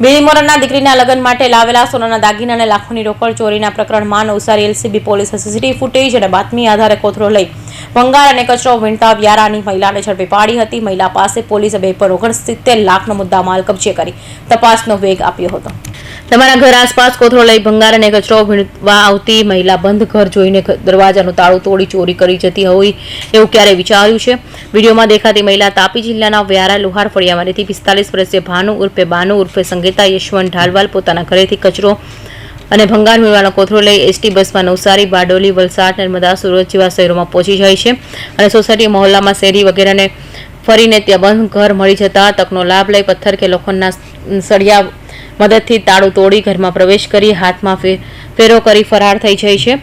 બીલીમોરાના દીકરીના લગ્ન માટે લાવેલા સોનાના દાગીના અને લાખોની રોકડ ચોરીના પ્રકરણમાં નવસારી એલસીબી પોલીસે સીસીટીવી ફૂટેજ અને બાતમી આધારે કોથરો લઈ ભંગાર અને કચરો વીણતા વ્યારાની મહિલાને ઝડપી પાડી હતી. મહિલા પાસે પોલીસે બે પર ઓગણસિત્તેર લાખનો મુદ્દા માલ કબજે કરી તપાસનો વેગ આપ્યો હતો. તમારા ઘર આસપાસ કોથળો લઈ ભંગાર અને કચરો વીણવા આવતી મહિલા બંધ ઘર જોઈને દરવાજાનું તાળું તોડી ચોરી કરી જતી હોય એવું ક્યારે વિચાર્યું છે? વિડીયોમાં દેખાતી મહિલા તાપી જિલ્લાના વ્યારા લુહાર ફળિયામાંથી પિસ્તાલીસ વર્ષીય ભાનુ ઉર્ફે બાનુ ઉર્ફે સંગીતા યશવંત ઢાલવાલ પોતાના ઘરેથી કચરો અને ભંગાર મેળવાનો કોથળો લઈ એસટી બસમાં નવસારી, બારડોલી, વલસાડ, નર્મદા, સુરત જેવા શહેરોમાં પહોંચી જાય છે અને સોસાયટી મહોલ્લામાં શેરી વગેરેને ફરીને ત્યાં બંધ ઘર મળી જતા તકનો લાભ લઈ પથ્થર કે લોખંડના સળિયા મદદથી તાળું તોડી ઘરમાં પ્રવેશ કરી હાથમાં ફેરો કરી ફરાર થઈ જાય છે.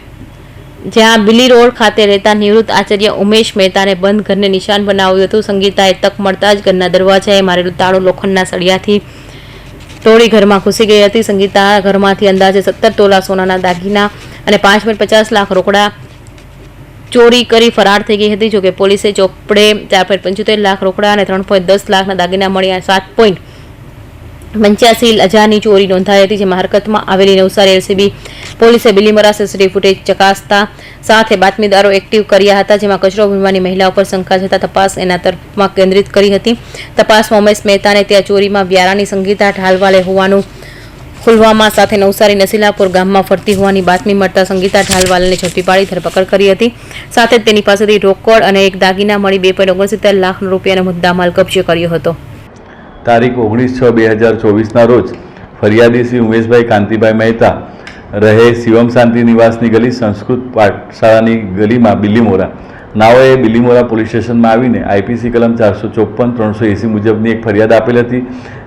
જ્યાં બિલી રોડ ખાતે રહેતા નિવૃત્ત આચાર્ય ઉમેશ મહેતાને બંધ ઘરને નિશાન બનાવ્યું હતું. સંગીતાએ તક મળતા જ ઘરના દરવાજાએ મારેલું તાળું લોખંડના સળિયાથી તોડી ઘરમાં ઘૂસી ગઈ હતી. સંગીતા ઘરમાંથી અંદાજે સત્તર તોલા સોનાના દાગીના અને પાંચ પોઈન્ટ પચાસ લાખ રોકડા ચોરી કરી ફરાર થઈ ગઈ હતી. જોકે પોલીસે ચોપડે ચાર પોઈન્ટ પંચોતેર લાખ રોકડા અને ત્રણ પોઈન્ટ દસ લાખના દાગીના મળ્યા સાત પોઈન્ટ પંચ્યાસી હજારની ચોરી નોંધાઈ હતી, જેમાં હરકતમાં આવેલી નવસારી એલસીબી પોલીસે બિલીમરા સીસીટીવી ફૂટેજ ચકાસતા સાથે બાતમીદારો એક્ટિવ કર્યા હતા, જેમાં કચરો ભૂમવાની મહિલા ઉપર શંકા જતા તપાસ એના તરફમાં કેન્દ્રિત કરી હતી. તપાસમાં ઉમેશ મહેતાને ત્યાં ચોરીમાં વ્યારાની સંગીતા ઢાલવાલે હોવાનું ખુલવામાં સાથે નવસારી નસીલાપુર ગામમાં ફરતી હોવાની બાતમી મળતા સંગીતા ઢાલવાલને ઝડપી પાડી ધરપકડ કરી હતી. સાથે તેની પાસેથી રોકડ અને એક દાગીના મળી, બે પોઈન્ટ ઓગણસિત્તેર લાખ રૂપિયાનો મુદ્દામાલ કબજે કર્યો હતો. તારીખ ઓગણીસ છ બે હજાર ચોવીસના રોજ ફરિયાદી શ્રી ઉમેશભાઈ કાંતિભાઈ મહેતા રહે શિવમ શાંતિ નિવાસની ગલી સંસ્કૃત પાઠશાળાની ગલીમાં બિલીમોરા. નાઓએ બિલીમોરા પોલીસ સ્ટેશનમાં આવીને આઈપીસી કલમ ચારસો ચોપન ત્રણસો એંસી મુજબની એક ફરિયાદ આપેલ હતી.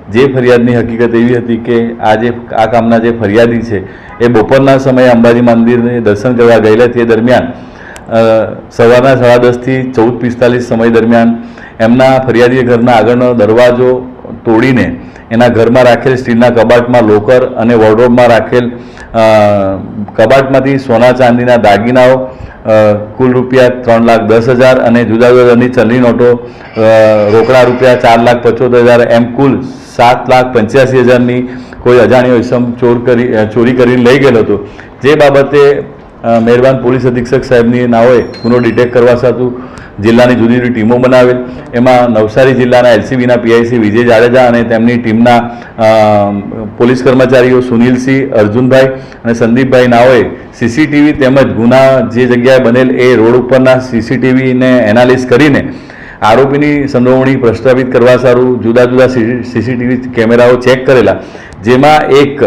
જે ફરિયાદની હકીકત એવી હતી કે આ જે આ કામના જે ફરિયાદી છે એ બપોરના સમયે અંબાજી મંદિરને દર્શન કરવા ગયેલા તે દરમિયાન સવારના સાડા દસથી ચૌદ પિસ્તાલીસ સમય દરમિયાન એમના ફરિયાદી ઘરના આગળનો દરવાજો તોડીને એના ઘરમાં રાખેલ સ્ટીલના કબાટમાં લોકર અને વોર્ડરોબમાં રાખેલ કબાટમાંથી સોના ચાંદીના દાગીનાઓ કુલ રૂપિયા ત્રણ લાખ દસ હજાર અને જુદા જુદાની ચલણી નોટો રોકડા રૂપિયા ચાર લાખ પચોતેર હજાર એમ કુલ સાત લાખ પંચ્યાસી હજારની કોઈ અજાણ્યો ઇસમ ચોર કરી ચોરી કરીને લઈ ગયેલો હતો. જે બાબતે મહેરબાન પોલીસ અધિક્ષક સાહેબની નાઓએ ગુનો ડિટેક્ટ કરવા સાતું જિલ્લાની જુદી જુદી ટીમો બનાવેલ. એમાં નવસારી જિલ્લાના એલસીબીના પીઆઈસી વિજય જાડેજા અને તેમની ટીમના પોલીસ કર્મચારીઓ સુનિલસિંહ, અર્જુનભાઈ અને સંદીપભાઈ નાઓએ સીસીટીવી તેમજ ગુના જે જગ્યાએ બનેલ એ રોડ ઉપરના સીસીટીવીને એનાલિસ કરીને આરોપીની સંડોવણી પ્રસ્થાપિત કરવા સારું જુદા જુદા સીસીટીવી કેમેરાઓ ચેક કરેલા. જેમાં એક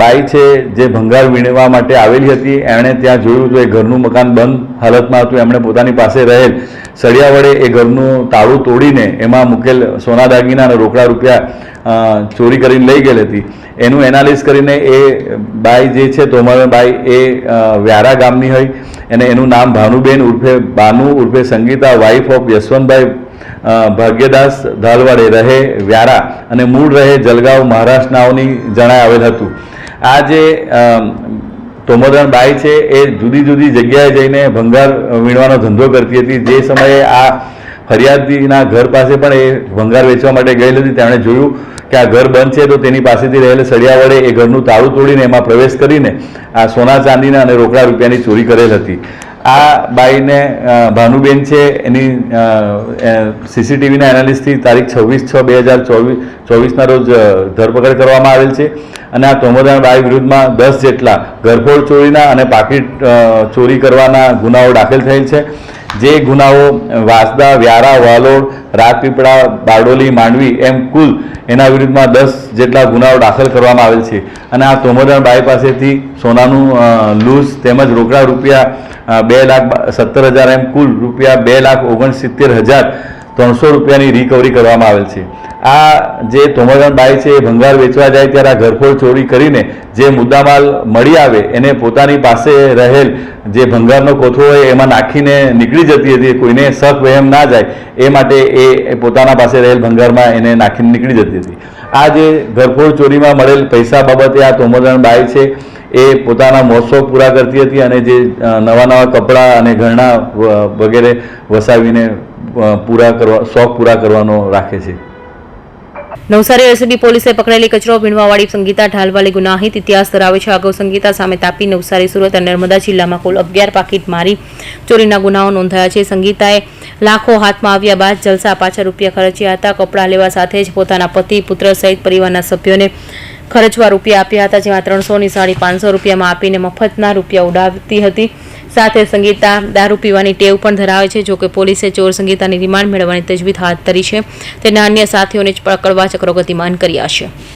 બાઈ છે જે ભંગાર વીણવા માટે આવેલી હતી. એણે ત્યાં જોયું તો એ ઘરનું મકાન બંધ હાલતમાં હતું. એમણે પોતાની પાસે રહેલ સળિયા વડે એ ઘરનું તાળું તોડીને એમાં મૂકેલ સોના દાગીના અને રોકડા રૂપિયા ચોરી કરીને લઈ ગયેલી હતી. એનું એનાલિસ કરીને એ બાઈ જે છે તોમર બાઈ, એ વ્યારા ગામની હોય. અને એનું નામ ભાનુબેન ઉર્ફે બાનુ ઉર્ફે સંગીતા વાઇફ ઓફ યશવંતભાઈ ભાગ્યદાસ ધાલવાડે રહે વ્યારા અને મૂળ રહે જલગાંવ મહારાષ્ટ્રનાઓની જણાય આવેલ હતું. આ જે તોમોદરણ બાઈ છે, એ જુદી જુદી જગ્યાએ જઈને ભંગાર વીણવાનો ધંધો કરતી હતી. જે સમયે આ ફરિયાદીના ઘર પાસે પણ એ ભંગાર વેચવા માટે ગયેલી હતી. તેમણે જોયું કે આ ઘર બંધ છે તો તેની પાસેથી રહેલ સળિયા વડે એ ઘરનું તાળું તોડીને એમાં પ્રવેશ કરીને આ સોના ચાંદીના અને રોકડા રૂપિયાની ચોરી કરેલ હતી. આ બાઈને ભાનુબેન છે, એની સીસીટીવીના એનાલિસ્ટથી તારીખ છવ્વીસ છ બે હજાર ચોવીસ ચોવીસના રોજ ધરપકડ કરવામાં આવેલ છે. અને આ તોમોદાન બાઈ વિરુદ્ધમાં દસ જેટલા ઘરફોડ ચોરીના અને પાકીટ ચોરી કરવાના ગુનાઓ દાખલ થયેલ છે. જે ગુનાઓ, વાસદા, વ્યારા, વાલોડ, રાજપીપળા, બારડોલી, માંડવી એમ કુલ એના વિરુદ્ધમાં દસ જેટલા ગુનાઓ દાખલ કરવામાં આવેલ છે. અને આ તોમરદાન બાઈ પાસેથી સોનાનું લૂઝ તેમજ રોકડા રૂપિયા બે લાખ સત્તર હજાર એમ કુલ રૂપિયા બે લાખ ઓગણસિત્તેર હજાર ત્રણસો રૂપિયાની રિકવરી કરવામાં આવેલ છે. આ જે તોમરદાન બાઈ છે, એ ભંગાર વેચવા જાય ત્યારે આ ઘરફોડ ચોરી કરીને જે મુદ્દામાલ મળી આવે, એને પોતાની પાસે રહેલ જે ભંગારનો કોથળો હોય, એમાં નાખીને નીકળી જતી હતી, કોઈને શક વહેમ ના જાય, એ માટે એ પોતાના પાસે રહેલ ભંગારમાં એને નાખીને નીકળી જતી હતી. આ જે ઘરફોડ ચોરીમાં મળેલ પૈસા બાબતે આ તોમરદાન બાઈ છે, એ પોતાના મહોત્સવ પૂરા કરતી હતી અને જે નવા નવા કપડાં અને ઘરણા વગેરે વસાવીને પૂરા કરવા, શોખ પૂરા કરવાનો રાખે છે. નવસારી એલસીબી પોલીસે પકડેલી કચરો વીણવાવાળી સંગીતા ઢાલવાલી ગુનાહિત ઇતિહાસ ધરાવે છે. અગાઉ સંગીતા સામે તાપી નવસારી, સુરત અને નર્મદા જિલ્લામાં કુલ અગિયાર પાકીટ મારી ચોરીના ગુનાઓ નોંધાયા છે. સંગીતાએ લાખો હાથમાં આવ્યા બાદ જલસા પાછળ રૂપિયા ખર્ચ્યા હતા. કપડાં લેવા સાથે જ પોતાના પતિ, પુત્ર સહિત પરિવારના સભ્યોને ખર્ચવા રૂપિયા આપ્યા હતા, જેમાં ત્રણસોની સાડી પાંચસો રૂપિયામાં આપીને મફતના રૂપિયા ઉડાવતી હતી. સાથે સંગીતા દારૂ પીવાની ટેવ પણ ધરાવે છે જોકે પોલીસે ચોર સંગીતાની રિમાન્ડ મેળવવાની તજવીજ હાથ ધરી છે. તેના અન્ય સાથીઓને પકડવા ચક્રો ગતિમાન કર્યા છે.